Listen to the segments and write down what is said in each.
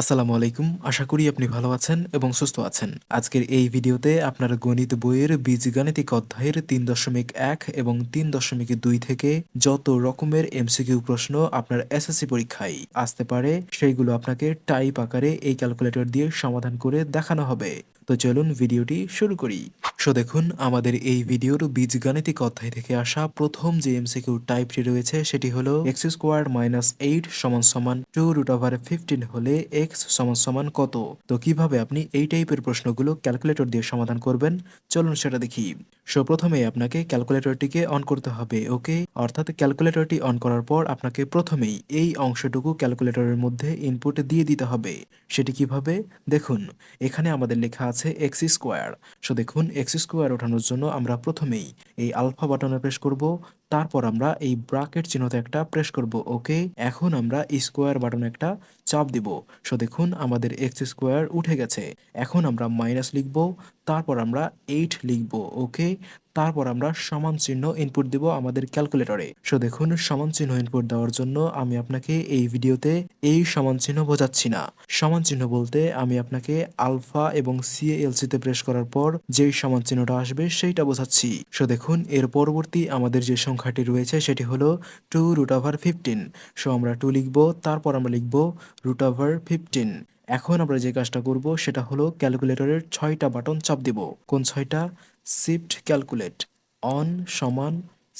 আসসালামু আলাইকুম। আশা করি আপনি ভালো আছেন এবং সুস্থ আছেন। আজকের এই ভিডিওতে আপনার গণিত বইয়ের বীজগাণিতিক অধ্যায়ের তিন দশমিক এক এবং তিন দশমিক দুই থেকে যত রকমের এমসিকিউ প্রশ্ন আপনার এসএসসি পরীক্ষায় আসতে পারে, সেইগুলো আপনাকে টাইপ আকারে এই ক্যালকুলেটর দিয়ে সমাধান করে দেখানো হবে। তো চলুন ভিডিওটি শুরু করি। সো দেখুন, আমাদের এই ভিডিওর বীজগাণিতিক অধ্যায় থেকে আসা প্রথম যে এমসিকিউ টাইপটি রয়েছে, সেটি হলো এক্স স্কোয়ার মাইনাস এইট সমান সমান টু রুট ওভার ফিফটিন হলে এক্স সমান সমান কত? তো কীভাবে আপনি এই টাইপের প্রশ্নগুলো ক্যালকুলেটর দিয়ে সমাধান করবেন? চলুন সেটা দেখি। সো প্রথমে আপনাকে ক্যালকুলেটরটিকে অন করতে হবে, ওকে? অর্থাৎ ক্যালকুলেটরটি অন করার পর আপনাকে প্রথমেই এই অংশটুকু ক্যালকুলেটরের মধ্যে ইনপুট দিয়ে দিতে হবে। সেটি কীভাবে? দেখুন, এখানে আমাদের লেখা আছে এক্স স্কোয়ার। সো দেখুন, এক্স স্কোয়ার ওঠানোর জন্য আমরা প্রথমেই এই আলফা বাটনে প্রেস করব। তারপর আমরা এই ব্রাকেট চিহ্নতে একটা প্রেস করব ওকে এখন আমরা স্কোয়ার বাটনে একটা চাপ দিব। সো দেখুন, আমাদের এক্স স্কোয়ার উঠে গেছে। এখন আমরা মাইনাস লিখব, তারপর আমরা এইট লিখব ওকে তারপর আমরা সমান চিহ্ন ইনপুট দিব আমাদের ক্যালকুলেটরে সো দেখুন, সমান চিহ্ন ইনপুট দেওয়ার জন্য আমি আপনাকে এই ভিডিওতে এই সমান চিহ্ন বোঝাচ্ছি না। সমান চিহ্ন বলতে আমি আপনাকে আলফা এবং সিএলসিতে প্রেস করার পর যেই সমান চিহ্নটা আসবে সেইটা বোঝাচ্ছি। সো দেখুন, এর পরবর্তী আমাদের যে সংখ্যাটি রয়েছে, সেটি হলো two root over fifteen so আমরা টু লিখব, তারপর আমরা লিখব রুট ওভার ফিফটিন এখন আমরা যে কাজটা করব, সেটা হলো ক্যালকুলেটরের ছয়টা বাটন চাপ দিব। কোন ছয়টা? শিফট ক্যালকুলেট অন সমান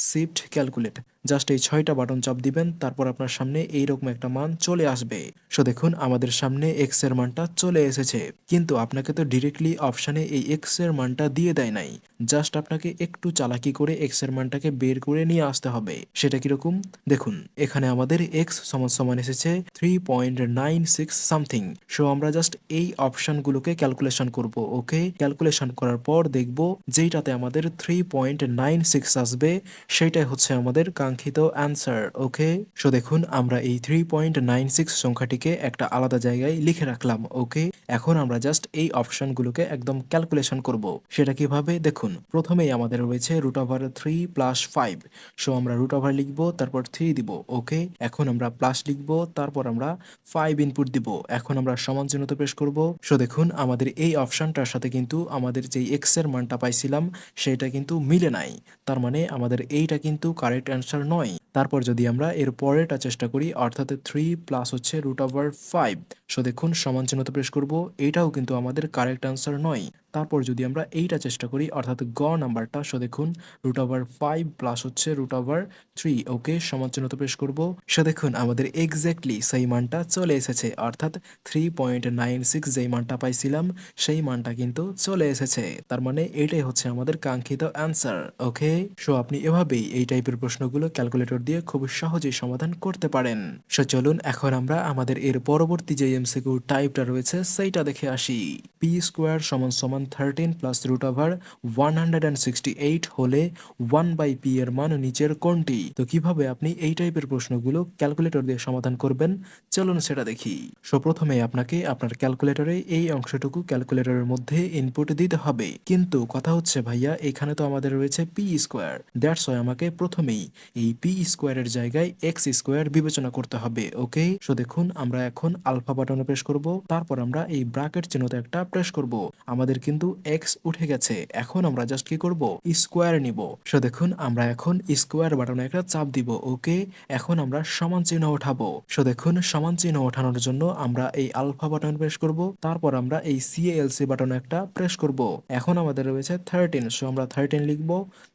শিফট ক্যালকুলেট জাস্ট এই ছয়টা বাটন চাপ দিবেন, তারপর আপনার সামনে এইরকম একটা মান চলে আসবে। সো দেখুন, আমাদের সামনে এক্সের মানটা চলে এসেছে। কিন্তু আপনাকে তো ডিরেক্টলি অপশানে এই এক্সের মানটা দিয়ে দেয় নাই। জাস্ট আপনাকে একটু চালাকি করে এক্সের মানটাকে বের করে নিয়ে আসতে হবে। সেটা কীরকম? দেখুন, এখানে আমাদের এক্স সমান সমান এসেছে three point nine six something so আমরা জাস্ট এই অপশনগুলোকে ক্যালকুলেশন করব, ওকে? ক্যালকুলেশন করার পর দেখব যেইটাতে আমাদের থ্রি পয়েন্ট নাইন সিক্স আসবে সেইটাই হচ্ছে আমাদের কাঙ্ক্ষিত অ্যান্সার ওকে সো দেখুন, আমরা এই থ্রি পয়েন্ট নাইন সিক্স সংখ্যাটিকে একটা আলাদা জায়গায় লিখে রাখলাম ওকে এখন আমরা জাস্ট এই অপশনগুলোকে একদম ক্যালকুলেশন করব। সেটা কীভাবে? দেখুন, প্রথমেই আমাদের রয়েছে root over three plus five so আমরা রুট ওভার লিখব, তারপর থ্রি দিব ওকে এখন আমরা প্লাস লিখব, তারপর আমরা ফাইভ ইনপুট দিব। এখন আমরা সমান চিহ্নতে পেশ করব। সো দেখুন, আমাদের এই অপশনটার সাথে কিন্তু আমাদের যে এক্সের মানটা পাইছিলাম, সেটা কিন্তু মিলে নাই। তার মানে আমাদের এইটা কিন্তু কারেক্ট অ্যান্সার নয় তারপর যদি আমরা এর পরেরটা চেষ্টা করি, অর্থাৎ থ্রি প্লাস হচ্ছে রুট ওভার ফাইভ সো দেখুন সমান চিহ্নতে প্রেস করব, এটাও কিন্তু আমাদের কারেক্ট অ্যান্সার নয়। তারপর যদি আমরা এইটা চেষ্টা করি, অর্থাৎ গ নাম্বারটা সো দেখুন রুট ওভার ফাইভ প্লাস হচ্ছে রুট ওভার থ্রি ওকে সমান চিহ্নতে প্রেস করব। সো দেখুন আমাদের এক্স্যাক্টলি সেই মানটা চলে এসেছে, অর্থাৎ থ্রি পয়েন্ট নাইন সিক্স যেই মানটা পাইছিলাম, সেই মানটা কিন্তু চলে এসেছে। তার মানে এটাই হচ্ছে আমাদের কাঙ্ক্ষিত অ্যান্সার ওকে সো আপনি এভাবেই এই টাইপের প্রশ্নগুলো ক্যালকুলেটর দিয়ে খুব সহজেই সমাধান করতে পারেন। সো চলুন, এখন আমরা আমাদের এর পরবর্তী যে এমসিকিউ টাইপটা রয়েছে, সেইটা দেখে আসি। পি স্কোয়ার সমান সমান thirteen plus root over one hundred and sixty eight হলে ওয়ান বাই পি এর মান নিচের কোনটি? তো কীভাবে আপনি এই টাইপের প্রশ্নগুলো ক্যালকুলেটর দিয়ে সমাধান করবেন? চলুন সেটা দেখি। সো প্রথমে আপনাকে আপনার ক্যালকুলেটরে এই অংশটুকু ক্যালকুলেটরের মধ্যে ইনপুট দিতে হবে। কিন্তু কথা হচ্ছে ভাইয়া, এখানে তো আমাদের রয়েছে পি স্কোয়ার দ্যাটস ওয়াই আমাকে প্রথমেই এই পি স্কোয়ারের জায়গায় এক্স স্কোয়ার বিবেচনা করতে হবে ওকে সো দেখুন, আমরা এখন আলফা বাটনে প্রেস করব। তারপর আমরা এই ব্রাকেট চিহ্নতে একটা প্রেস করব। আমাদের কিন্তু এক্স উঠে গেছে। এখন আমরা জাস্ট কি করব? স্কোয়ার নিব। সো দেখুন, আমরা এখন স্কোয়ার বাটনে একটা চাপ দিব ওকে এখন আমরা সমান চিহ্ন ওঠাবো। সো দেখুন, সমান চিহ্ন ওঠানোর জন্য আমরা এই আলফা বাটন প্রেস করব। তারপর আমরা এই সিএলসি বাটন একটা প্রেস করব। এখন আমাদের রয়েছে থার্টিন সো আমরা থার্টিন লিখব।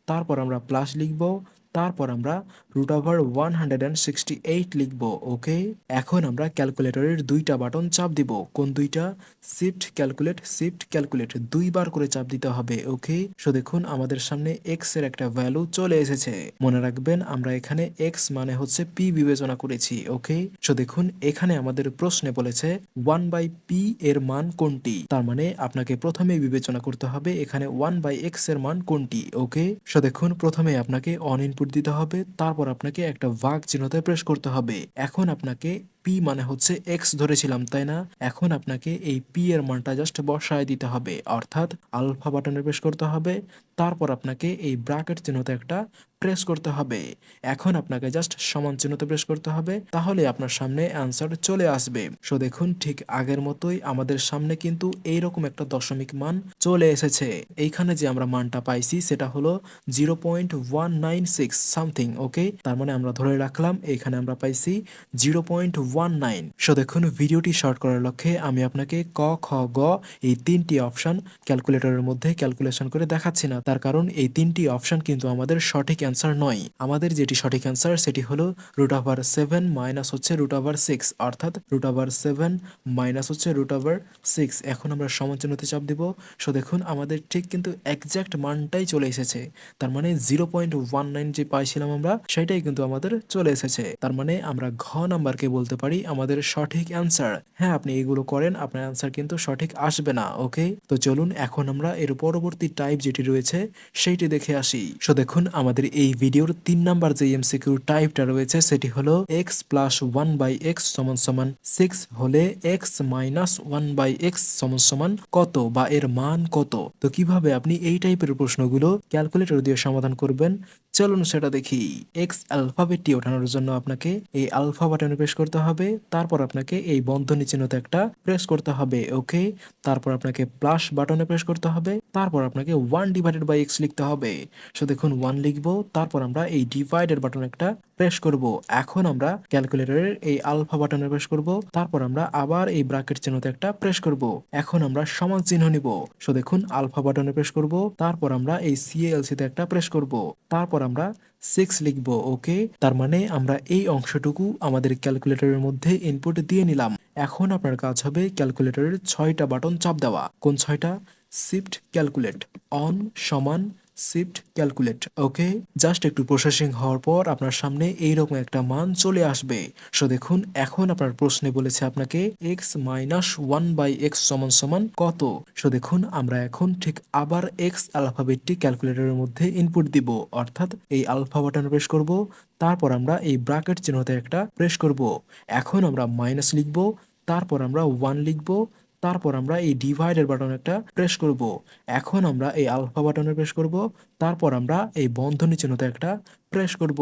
তারপর আমরা প্লাস লিখব। তারপর আমরা root over one hundred and sixty eight লিখব ওকে এখন আমরা ক্যালকুলেটরের দুইটা বাটন চাপ দিব। কোন দুইটা? শিফট ক্যালকুলেট শিফট ক্যালকুলেট দুইবার করে চাপ দিতে হবে ওকে সো দেখুন, আমাদের সামনে এক্সের একটা ভ্যালু চলে এসেছে। মনে রাখবেন, আমরা এখানে এক্স মানে হচ্ছে পি বিবেচনা করেছি ওকে সো দেখুন, এখানে আমাদের প্রশ্নে বলেছে ওয়ান বাই পি এর মান কোনটি? তার মানে আপনাকে প্রথমে বিবেচনা করতে হবে এখানে ওয়ান বাই এক্সের মান কোনটি ওকে সো দেখুন, প্রথমে আপনাকে অন দিতে হবে তারপর আপনাকে একটা ভাগ চিহ্নতে প্রেস করতে হবে। এখন আপনাকে পি মানে হচ্ছে এক্স ধরেছিলাম, তাই না? এখন আপনাকে এই পি এর মানটা জাস্ট বসায় দিতে হবে। অর্থাৎ আলফা বাটনে প্রেস করতে হবে, তারপর আপনাকে এই ব্রাকেট চিহ্নতে একটা প্রেস করতে হবে। এখন আপনাকে জাস্ট সমান চিহ্নতে প্রেস করতে হবে, তাহলে আপনার সামনে অ্যান্সার চলে আসবে। সো দেখুন, ঠিক আগের মতোই আমাদের সামনে কিন্তু এইরকম একটা দশমিক মান চলে এসেছে। এইখানে যে আমরা মানটা পাইছি, সেটা হলো zero point one nine six something okay তার মানে আমরা ধরে রাখলাম, এখানে আমরা পাইছি zero point one nine so দেখুন ভিডিওটি শর্ট করার লক্ষ্যে আমি আপনাকে ক, খ, গ এই তিনটি অপশন ক্যালকুলেটরের মধ্যে ক্যালকুলেশন করে দেখাচ্ছি না। তার কারণ এই তিনটি অপশন কিন্তু আমাদের সঠিক অ্যান্সার নয়। আমাদের যেটি সঠিক অ্যান্সার সেটি হলো রুট ওভার সেভেন মাইনাস হচ্ছে রুট ওভার সিক্স অর্থাৎ রুট ওভার সেভেন মাইনাস হচ্ছে রুট ওভার সিক্স এখন আমরা সমালোচনাতে চাপ দিব। সো দেখুন, আমাদের ঠিক কিন্তু একজ্যাক্ট মানটাই চলে এসেছে। তার মানে জিরো পয়েন্ট ওয়ান নাইন যে পাইছিলাম আমরা, সেটাই কিন্তু আমাদের চলে এসেছে। তার মানে আমরা ঘ নাম্বারকে বলতে পারি আমাদের সঠিক অ্যান্সার হ্যাঁ আপনি এগুলো করেন, আপনার অ্যান্সার কিন্তু সঠিক আসবে না ওকে তো চলুন এখন আমরা এর পরবর্তী টাইপ যেটি রয়েছে, সেইটি দেখে আসি। সো দেখুন, আমাদের এই ভিডিওর তিন নাম্বার যে এমসিকিউ টাইপটা রয়েছে, সেটি হলো x plus one by x সমান সমান সিক্স হলে x minus one by x সমান সমান কত বা এর মান কত? তো কীভাবে আপনি এই টাইপের প্রশ্নগুলো ক্যালকুলেটর দিয়ে সমাধান করবেন? চলুন সেটা দেখি। এক্স অ্যালফাবেটটি ওঠানোর জন্য আপনাকে এই আলফা বাটনে প্রেস করতে হবে। তারপর আপনাকে এই বন্ধনী চিহ্নতে একটা প্রেস করতে হবে ওকে তারপর আপনাকে প্লাস বাটনে প্রেস করতে হবে। তারপর আপনাকে ওয়ান ডিভাইডেড বাই এক্স লিখতে হবে। সো দেখুন ওয়ান লিখব, তারপর আমরা এই ডিভাইডেড বাটন একটা প্রেস করব। এখন আমরা ক্যালকুলেটরের এই আলফা বাটনে প্রেস করব। তারপর আমরা আবার এই ব্রাকেট চিহ্নতে একটা প্রেস করব। এখন আমরা সমান চিহ্ন নিব। সো দেখুন আলফা বাটনে প্রেস করব। তারপর আমরা এই সিএলসি তে একটা প্রেস করব। তারপর আমরা সিক্স লিখব ওকে তার মানে আমরা এই অংশটুকু আমাদের ক্যালকুলেটরের মধ্যে ইনপুট দিয়ে নিলাম। এখন আপনার কাজ হবে ক্যালকুলেটরের ছয়টা বাটন চাপ দেওয়া। কোন ছয়টা? শিফট ক্যালকুলেট অন সমান শিফট ক্যালকুলেট ওকে জাস্ট একটু প্রসেসিং হওয়ার পর আপনার সামনে এইরকম একটা মান চলে আসবে। সো দেখুন, এখন আপনার প্রশ্নে বলেছে আপনাকে x minus one by x সমান সমান কত? সো দেখুন, আমরা এখন ঠিক আবার এক্স অ্যালফাবেটটি ক্যালকুলেটরের মধ্যে ইনপুট দিব। অর্থাৎ এই আলফা বাটন প্রেস করব, তারপর আমরা এই ব্রাকেট চিহ্নতে একটা প্রেস করব। এখন আমরা মাইনাস লিখব, তারপর আমরা ওয়ান লিখব তারপর আমরা এই ডিভাইডের বাটন একটা প্রেস করব। এখন আমরা এই আলফা বাটনে প্রেস করব। তারপর আমরা এই বন্ধনী চিহ্নতে একটা প্রেস করব।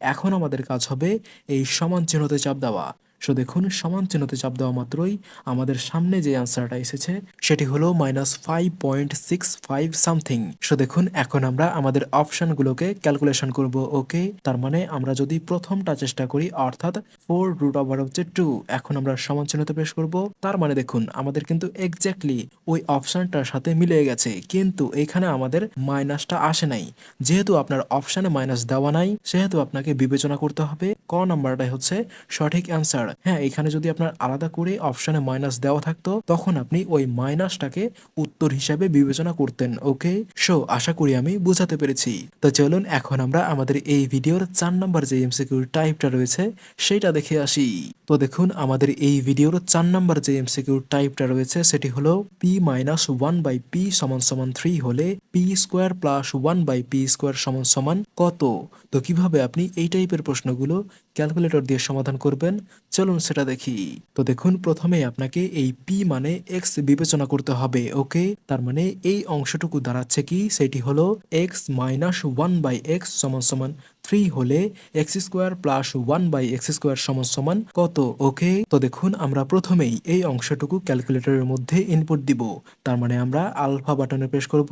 এখন আমাদের কাজ হবে এই সমান চিহ্নতে চাপ দেওয়া। সো দেখুন সমান চিহ্নতে চাপ দেওয়া মাত্রই আমাদের সামনে যে অ্যান্সারটা এসেছে, সেটি হলো minus five point six five something so দেখুন, এখন আমরা আমাদের অপশনগুলোকে ক্যালকুলেশন করব ওকে তার মানে আমরা যদি প্রথমটা চেষ্টা করি, অর্থাৎ ফোর রুট ওভার হচ্ছে টু এখন আমরা সমান চিহ্নতে পেশ করব। তার মানে দেখুন, আমাদের কিন্তু এক্স্যাক্টলি ওই অপশনটার সাথে মিলে গেছে। কিন্তু এখানে আমাদের মাইনাসটা আসে নাই। যেহেতু আপনার অপশনে মাইনাস দেওয়া নাই, সেহেতু আপনাকে বিবেচনা করতে হবে। ক নাম্বারটাই হচ্ছে সঠিক অ্যান্সার হ্যাঁ। এখানে যদি আপনার আলাদা করে অপশনে মাইনাস দেওয়া থাকতো, তখন আপনি ওই মাইনাসটাকে উত্তর হিসাবে বিবেচনা করতেন ওকে সো আশা করি আমি বুঝাতে পেরেছি। তো চলুন, এখন আমরা আমাদের এই ভিডিওর চার নাম্বার যে এমসিকিউ টাইপটা রয়েছে সেটা দেখে আসি। তো দেখুন, আমাদের এই ভিডিওর চার নাম্বার যে এমসিকিউ টাইপটা রয়েছে, সেটি হলো p minus one by p সমান সমান থ্রি হলে p square plus one by p square সমান সমান কত? তো কীভাবে আপনি এই টাইপের প্রশ্নগুলো ক্যালকুলেটর দিয়ে সমাধান করবেন। চলুন সেটা দেখি। তো দেখুন প্রথমে আপনাকে এই পি মানে এক্স বিবেচনা করতে হবে, ওকে? তার মানে এই অংশটুকু দাঁড়াচ্ছে কি? সেটি হলো x minus one by x সমান সমান থ্রি হলে x square plus one by x square সমান সমান কত? ওকে তো দেখুন, আমরা প্রথমেই এই অংশটুকু ক্যালকুলেটরের মধ্যে ইনপুট দিব। তার মানে আমরা আলফা বাটনে প্রেস করব,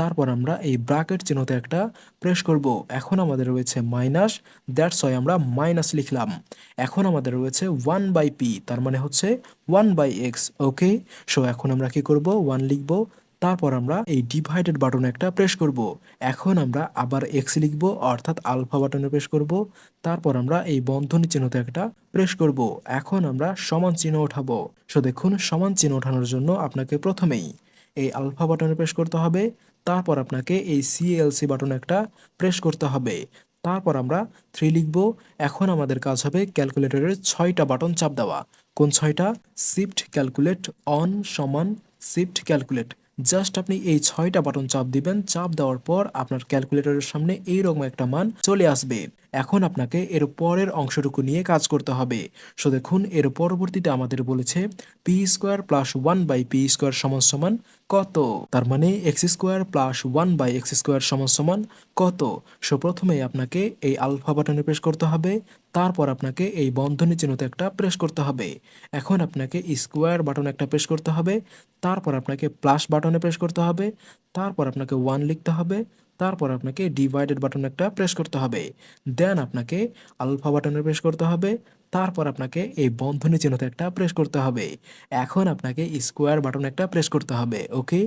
তারপর আমরা এই ব্রাকেট চিহ্নতে একটা প্রেস করব। এখন আমাদের রয়েছে মাইনাস দ্যাটস হয় আমরা মাইনাস লিখলাম। এখন আমাদের রয়েছে ওয়ান বাই পি তার মানে হচ্ছে one by x okay so এখন আমরা কি করব? ওয়ান লিখব তারপর আমরা এই ডিভাইডেড বাটনে একটা প্রেস করব। এখন আমরা আবার এক্স লিখব, অর্থাৎ আলফা বাটনে প্রেস করব। তারপর আমরা এই বন্ধনী চিহ্নতে একটা প্রেস করব। এখন আমরা সমান চিহ্ন ওঠাবো। সো দেখুন, সমান চিহ্ন ওঠানোর জন্য আপনাকে প্রথমেই এই আলফা বাটনে প্রেস করতে হবে। তারপর আপনাকে এই সিএলসি বাটন একটা প্রেস করতে হবে। তারপর আমরা থ্রি লিখব। এখন আমাদের কাজ হবে ক্যালকুলেটরের ছয়টা বাটন চাপ দেওয়া। কোন ছয়টা? শিফট ক্যালকুলেট অন সমান শিফট ক্যালকুলেট জাস্ট আপনি এই ছয়টা বাটন চাপ দিবেন, চাপ দেওয়ার পর আপনার ক্যালকুলেটরের সামনে এইরকম একটা মান চলে আসবে। এখন আপনাকে এর পরের অংশটুকু নিয়ে কাজ করতে হবে। সো দেখুন, এর পরবর্তীতে আমাদের বলেছে p square plus one by p square সমান সমান কত? তার মানে x square plus one by x square সমান সমান কত? সো প্রথমে আপনাকে এই আলফা বাটনে প্রেস করতে হবে, তারপর আপনাকে এই বন্ধনী চিহ্নতে একটা প্রেস করতে হবে। এখন আপনাকে স্কোয়ার বাটন একটা প্রেস করতে হবে, তারপর আপনাকে প্লাস বাটনে প্রেস করতে হবে, তারপর আপনাকে ওয়ান লিখতে হবে তারপর আপনাকে ডিভাইডেড বাটন একটা প্রেস করতে হবে। দেন আপনাকে আলফা বাটনে প্রেস করতে হবে। তারপর আপনাকে এই বন্ধনী চিহ্নতে একটা প্রেস করতে হবে। এখন আপনাকে স্কোয়ার বাটন একটা প্রেস করতে হবে ওকে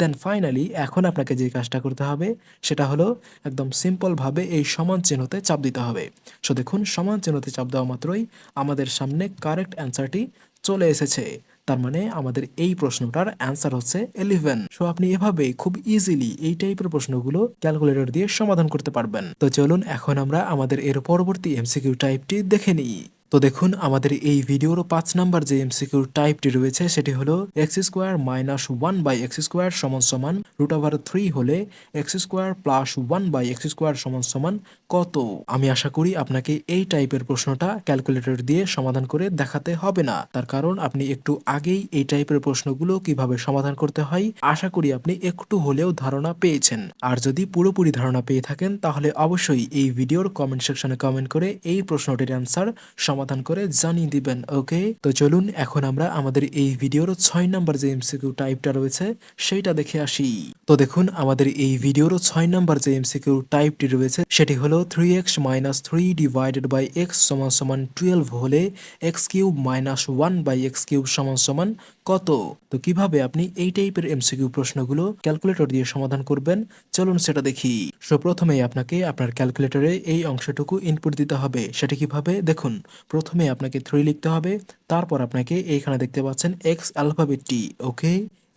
দেন ফাইনালি এখন আপনাকে যে কাজটা করতে হবে, সেটা হলো একদম সিম্পলভাবে এই সমান চিহ্নতে চাপ দিতে হবে। সো দেখুন, সমান চিহ্নতে চাপ দেওয়া মাত্রই আমাদের সামনে কারেক্ট অ্যান্সারটি চলে এসেছে। তার মানে আমাদের এই প্রশ্নটার অ্যান্সার হচ্ছে ইলেভেন সো আপনি এভাবে খুব ইজিলি এই টাইপের প্রশ্নগুলো ক্যালকুলেটর দিয়ে সমাধান করতে পারবেন। তো চলুন, এখন আমরা আমাদের এর পরবর্তী এমসিকিউ টাইপটি দেখে নিই। তো দেখুন, আমাদের এই ভিডিওর পাঁচ নাম্বার যে এমসিকিউ টাইপটি রয়েছে, সেটি হলো x square minus one by x square সমান সমান রুট ওভার থ্রি হলে x square plus one by x square সমান সমান কত? আমি আশা করি আপনাকে এই টাইপের প্রশ্নটা ক্যালকুলেটর দিয়ে সমাধান করে দেখাতে হবে না। তার কারণ আপনি একটু আগেই এই টাইপের প্রশ্নগুলো কীভাবে সমাধান করতে হয়, আশা করি আপনি একটু হলেও ধারণা পেয়েছেন। আর যদি পুরোপুরি ধারণা পেয়ে থাকেন, তাহলে অবশ্যই এই ভিডিওর কমেন্ট সেকশনে কমেন্ট করে এই প্রশ্নটির অ্যান্সার সমাধান করে জানিয়ে দিবেন, ওকে? তো চলুন, এখন আমরা আমাদের এই ভিডিওর ছয় নাম্বার যে এমসিকিউ টাইপটা রয়েছে, সেইটা দেখে আসি। তো দেখুন, আমাদের এই ভিডিওর ছয় নাম্বার যে এমসিকিউ টাইপটি রয়েছে, সেটি হলো three x minus three divided by x সমান সমান টুয়েলভ হলে x cube minus one by x cube সমান সমান কত? তো কীভাবে আপনি এই টাইপের এমসিকিউ প্রশ্নগুলো ক্যালকুলেটর দিয়ে সমাধান করবেন? চলুন সেটা দেখি। সো প্রথমেই আপনাকে আপনার ক্যালকুলেটরে এই অংশটুকু ইনপুট দিতে হবে, সেটা কীভাবে? দেখুন প্রথমে আপনাকে থ্রি লিখতে হবে, তারপর আপনাকে এইখানে দেখতে পাচ্ছেন এক্স অ্যালফাবেটটি ওকে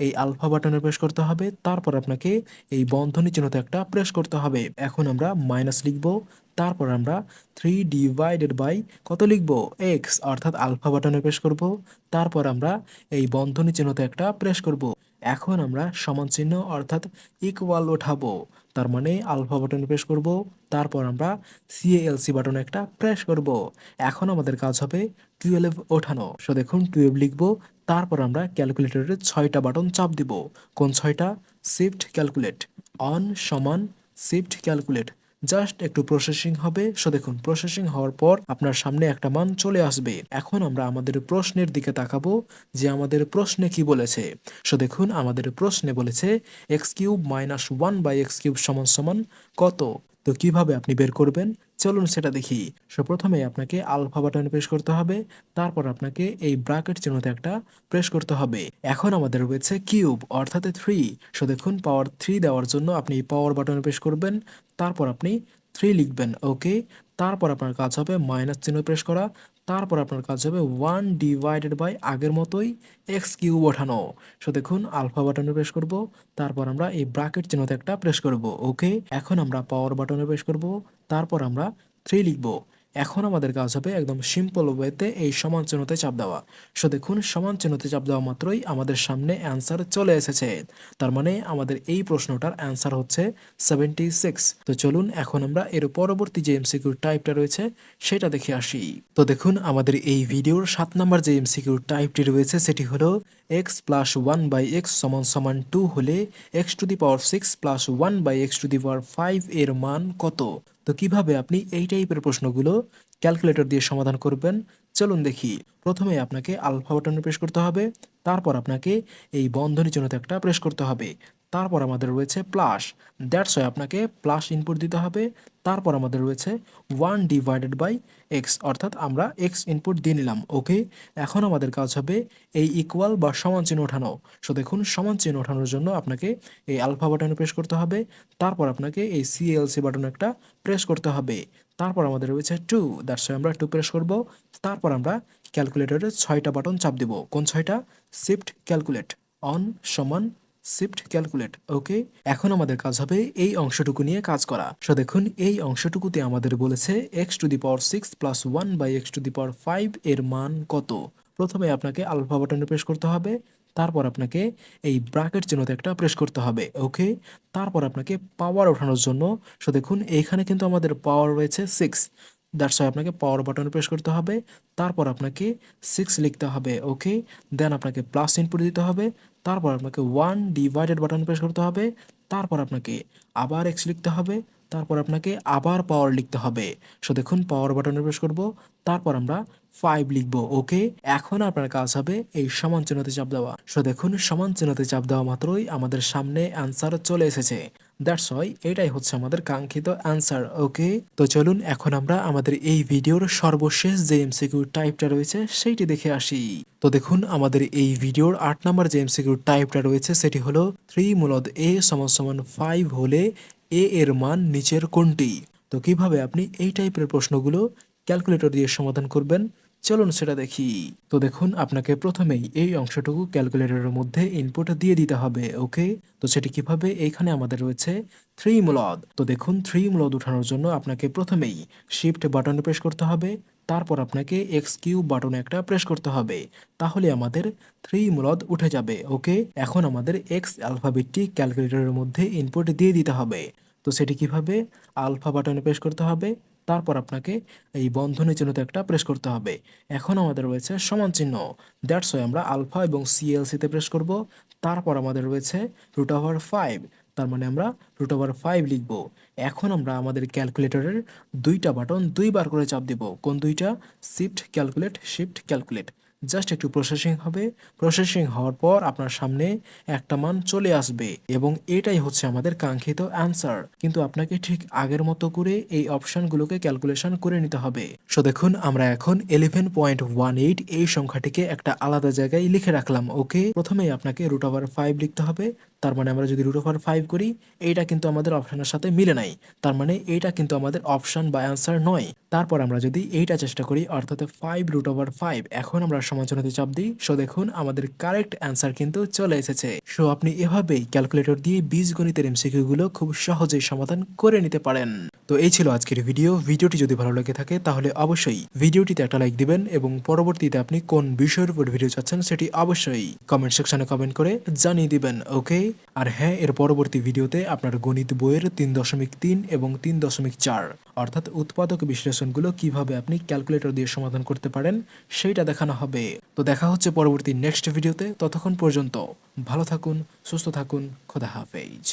এই আলফা বাটনে প্রেস করতে হবে, তারপর আপনাকে এই বন্ধনী চিহ্নতে একটা প্রেস করতে হবে। এখন আমরা মাইনাস লিখব, তারপর আমরা থ্রি ডিভাইডেড বাই কত লিখব? এক্স অর্থাৎ আলফা বাটনে প্রেস করব, তারপর আমরা এই বন্ধনী চিহ্নতে একটা প্রেস করব। এখন আমরা সমান চিহ্ন, অর্থাৎ ইকুয়াল ওঠাবো তার মানে আলফা বাটন প্রেস করব, তারপর আমরা সিএলসি বাটনে একটা প্রেস করব। এখন আমাদের কাজ হবে টুয়েলভ ওঠানো। সো দেখুন টুয়েলভ লিখব, তারপর আমরা ক্যালকুলেটরের ছয়টা বাটন চাপ দিব। কোন ছয়টা? সিফট ক্যালকুলেট অন সমান সিফট ক্যালকুলেট জাস্ট একটু প্রসেসিং হবে। সো দেখুন প্রসেসিং হওয়ার পর আপনার সামনে একটা মান চলে আসবে। এখন আমরা আমাদের প্রশ্নের দিকে তাকাবো যে আমাদের প্রশ্নে কি বলেছে। সো দেখুন, আমাদের প্রশ্নে বলেছে x cube minus one by x cube সমান সমান কত? তো কীভাবে আপনি বের করবেন? চলুন সেটা দেখি। সো প্রথমে আপনাকে আলফা বাটনে প্রেস করতে হবে। তারপর আপনাকে এই ব্রাকেট চিহ্নতে একটা প্রেস করতে হবে। এখন আমাদের রয়েছে কিউব অর্থাৎ থ্রি সো দেখুন পাওয়ার থ্রি দেওয়ার জন্য আপনি পাওয়ার বাটনে প্রেস করবেন। তারপর আপনি থ্রি লিখবেন ওকে তারপর আপনার কাজ হবে মাইনাস চিহ্ন প্রেস করা। তারপর আপনার কাজ হবে ওয়ান ডিভাইডেড বাই আগের মতোই এক্স কিউব ওঠানো। সো দেখুন আলফা বাটনে প্রেস করব, তারপর আমরা এই ব্রাকেট চিহ্নতে একটা প্রেস করব ওকে এখন আমরা পাওয়ার বাটনে প্রেস করব, তারপর আমরা থ্রি লিখব। এখন আমাদের কাজ হবে একদম সিম্পল ওয়েতে এই সমান চিহ্নতে চাপ দেওয়া। সো দেখুন, সমান চিহ্নতে চাপ দেওয়া মাত্রই আমাদের সামনে অ্যান্সার চলে এসেছে। তার মানে আমাদের এই প্রশ্নটার অ্যান্সার হচ্ছে সেভেন্টি সিক্স তো চলুন, এখন আমরা এর পরবর্তী যে এমসিকিউর টাইপটা রয়েছে, সেটা দেখে আসি। তো দেখুন, আমাদের এই ভিডিওর সাত নাম্বার যে এমসিকিউর টাইপটি রয়েছে, সেটি হলো x plus one by x সমান সমান টু হলে x to the power six plus one by x to the power five এর মান কত? তো কীভাবে আপনি এই টাইপের প্রশ্নগুলো ক্যালকুলেটর দিয়ে সমাধান করবেন? চলুন দেখি। প্রথমে আপনাকে আলফা বাটনে প্রেস করতে হবে, তারপর আপনাকে এই বন্ধনী চিহ্নতে একটা প্রেস করতে হবে। তারপর আমাদের রয়েছে প্লাস দ্যাটস ওয়াই আপনাকে প্লাস ইনপুট দিতে হবে, তারপর আমাদের রয়েছে ওয়ান ডিভাইডেড বাই এক্স অর্থাৎ আমরা এক্স ইনপুট দিয়ে নিলাম ওকে এখন আমাদের কাজ হবে এই ইকুয়াল বা সমান চিহ্ন ওঠানো। সো দেখুন, সমান চিহ্ন ওঠানোর জন্য আপনাকে এই আলফা বাটনে প্রেস করতে হবে, তারপর আপনাকে এই সিএলসি বাটন একটা প্রেস করতে হবে। তারপর আমাদের রয়েছে টু দ্যাটস ওয়াই আমরা টু প্রেস করব, তারপর আমরা ক্যালকুলেটরের ছয়টা বাটন চাপ দিব। কোন ছয়টা? শিফট ক্যালকুলেট অন সমান শিফট ক্যালকুলেট ওকে এখন আমাদের কাজ হবে এই অংশটুকু নিয়ে কাজ করা। সো দেখুন, এই অংশটুকুতে আমাদের বলেছে x to the power six plus one by x to the power five এর মান কত? প্রথমে আপনাকে আলফা বাটনে প্রেস করতে হবে, তারপর আপনাকে এই ব্রাকেট চিহ্নতে একটা প্রেস করতে হবে ওকে তারপর আপনাকে পাওয়ার ওঠানোর জন্য সো দেখুন, এইখানে কিন্তু আমাদের পাওয়ার রয়েছে সিক্স দ্যাটস ওয়াই আপনাকে পাওয়ার বাটনে প্রেস করতে হবে, তারপর আপনাকে সিক্স লিখতে হবে ওকে দেন আপনাকে প্লাস ইনপুট দিতে হবে তারপর আপনাকে ওয়ান ডিভাইডেড বাটন প্রেস করতে হবে, তারপর আপনাকে আবার এক্স লিখতে হবে, তারপর আপনাকে আবার পাওয়ার লিখতে হবে। সো দেখুন পাওয়ার বাটনে প্রেস করব, তারপর আমরা ফাইভ লিখব ওকে এখন আপনার কাজ হবে এই সমান চিহ্নতে চাপ দেওয়া। সো দেখুন, সমান চিহ্নতে চাপ দেওয়া মাত্রই আমাদের সামনে অ্যান্সার চলে এসেছে। দ্যাটস ওয়াই এটাই হচ্ছে আমাদের কাঙ্ক্ষিত অ্যান্সার ওকে তো চলুন এখন আমরা আমাদের এই ভিডিওর সর্বশেষ যে এমসিকিউ টাইপটা রয়েছে, সেইটি দেখে আসি। তো দেখুন, আমাদের এই ভিডিওর আট নম্বর যে এমসিকিউ টাইপটা রয়েছে, সেটি হলো থ্রি মূলত এ সমান সমান ফাইভ হলে এ এর মান নিচের কোনটি? তো কীভাবে আপনি এই টাইপের প্রশ্নগুলো ক্যালকুলেটর দিয়ে সমাধান করবেন? চলুন সেটা দেখি। তো দেখুন, আপনাকে প্রথমেই এই অংশটুকু ক্যালকুলেটরের মধ্যে ইনপুট দিয়ে দিতে হবে, ওকে? তো সেটি কীভাবে? এইখানে আমাদের রয়েছে থ্রি মূলদ তো দেখুন থ্রি মূলদ উঠানোর জন্য আপনাকে প্রথমেই শিফট বাটনে প্রেস করতে হবে, তারপর আপনাকে এক্স কিউ বাটনে একটা প্রেস করতে হবে। তাহলে আমাদের থ্রি মূলদ উঠে যাবে, ওকে? এখন আমাদের এক্স অ্যালফাবেটটি ক্যালকুলেটরের মধ্যে ইনপুট দিয়ে দিতে হবে। তো সেটি কীভাবে? আলফা বাটনে প্রেস করতে হবে তারপর আপনাকে এই বন্ধনের চিহ্নতে একটা প্রেস করতে হবে। এখন আমাদের রয়েছে সমান চিহ্ন। দ্যাটস ওয়াই আমরা আলফা এবং সিএলসিতে প্রেস করব। তারপর আমাদের রয়েছে রুট ওভার ফাইভ তার মানে আমরা রুট ওভার ফাইভ লিখব। এখন আমরা আমাদের ক্যালকুলেটরের দুইটা বাটন দুইবার করে চাপ দেব। কোন দুইটা? Shift calculate shift calculate just একটু প্রসেসিং হবে। প্রসেসিং হওয়ার পর আপনার সামনে একটা মান চলে আসবে এবং এটাই হচ্ছে আমাদের কাঙ্ক্ষিত অ্যান্সার কিন্তু আপনাকে ঠিক আগের মতো করে এই অপশানগুলোকে ক্যালকুলেশন করে নিতে হবে। সো দেখুন, আমরা এখন ইলেভেন পয়েন্ট ওয়ান এইট এই সংখ্যাটিকে একটা আলাদা জায়গায় লিখে রাখলাম ওকে প্রথমেই আপনাকে রুট ওভার ফাইভ লিখতে হবে। তার মানে আমরা যদি রুট ওভার ফাইভ করি, এইটা কিন্তু আমাদের অপশানের সাথে মিলে নাই। তার মানে এইটা কিন্তু আমাদের অপশন বা অ্যান্সার নয়। তারপর আমরা যদি এইটা চেষ্টা করি, অর্থাৎ ফাইভ রুট ওভার ফাইভ এখন আমরা সমালোচনাতে চাপ দিই। সো দেখুন, আমাদের কারেক্ট অ্যান্সার কিন্তু চলে এসেছে। সো আপনি এভাবেই ক্যালকুলেটর দিয়ে বীজগণিতের এমসিকিউ গুলো খুব সহজেই সমাধান করে নিতে পারেন। তো এই ছিল আজকের ভিডিও ভিডিওটি যদি ভালো লেগে থাকে, তাহলে অবশ্যই ভিডিওটিতে একটা লাইক দিবেন এবং পরবর্তীতে আপনি কোন বিষয়ের উপর ভিডিও চাচ্ছেন, সেটি অবশ্যই কমেন্ট সেকশনে কমেন্ট করে জানিয়ে দিবেন ওকে আর হ্যাঁ এর পরবর্তী ভিডিওতে আপনার গণিত বইয়ের তিন দশমিক তিন এবং তিন দশমিক চার, অর্থাৎ উৎপাদক বিশ্লেষণগুলো কীভাবে আপনি ক্যালকুলেটর দিয়ে সমাধান করতে পারেন, সেইটা দেখানো হবে। তো দেখা হচ্ছে পরবর্তী নেক্সট ভিডিওতে ততক্ষণ পর্যন্ত ভালো থাকুন, সুস্থ থাকুন, খোদা হাফেজ।